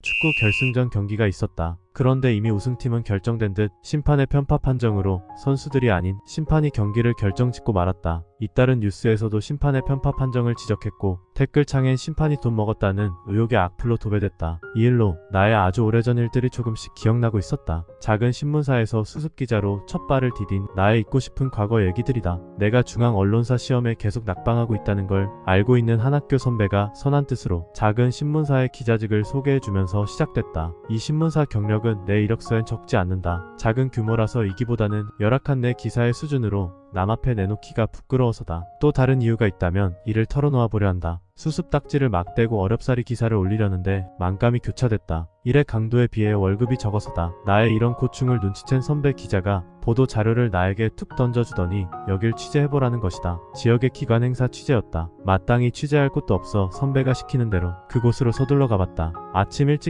축구 결승전 경기가 있었다. 그런데 이미 우승팀은 결정된 듯 심판의 편파 판정으로 선수들이 아닌 심판이 경기를 결정짓고 말았다. 잇따른 뉴스에서도 심판의 편파 판정을 지적했고 댓글창엔 심판이 돈 먹었다는 의혹의 악플로 도배됐다. 이 일로 나의 아주 오래전 일들이 조금씩 기억나고 있었다. 작은 신문사에서 수습 기자로 첫 발을 디딘 나의 잊고 싶은 과거 얘기들이다. 내가 중앙 언론사 시험에 계속 낙방하고 있다는 걸 알고 있는 한 학교 선배가 선한 뜻으로 작은 신문사의 기자직을 소개해주면서 시작됐다. 이 신문사 경력은 내 이력서엔 적지 않는다. 작은 규모라서 이기보다는 열악한 내 기사의 수준으로 남 앞에 내놓기가 부끄러워서다. 또 다른 이유가 있다면 이를 털어놓아 보려 한다. 수습 딱지를 막대고 어렵사리 기사를 올리려는데 만감이 교차됐다. 일의 강도에 비해 월급이 적어서다. 나의 이런 고충을 눈치챈 선배 기자가 보도 자료를 나에게 툭 던져주더니 여길 취재해보라는 것이다. 지역의 기관 행사 취재였다. 마땅히 취재할 곳도 없어 선배가 시키는 대로 그곳으로 서둘러 가봤다. 아침 일찍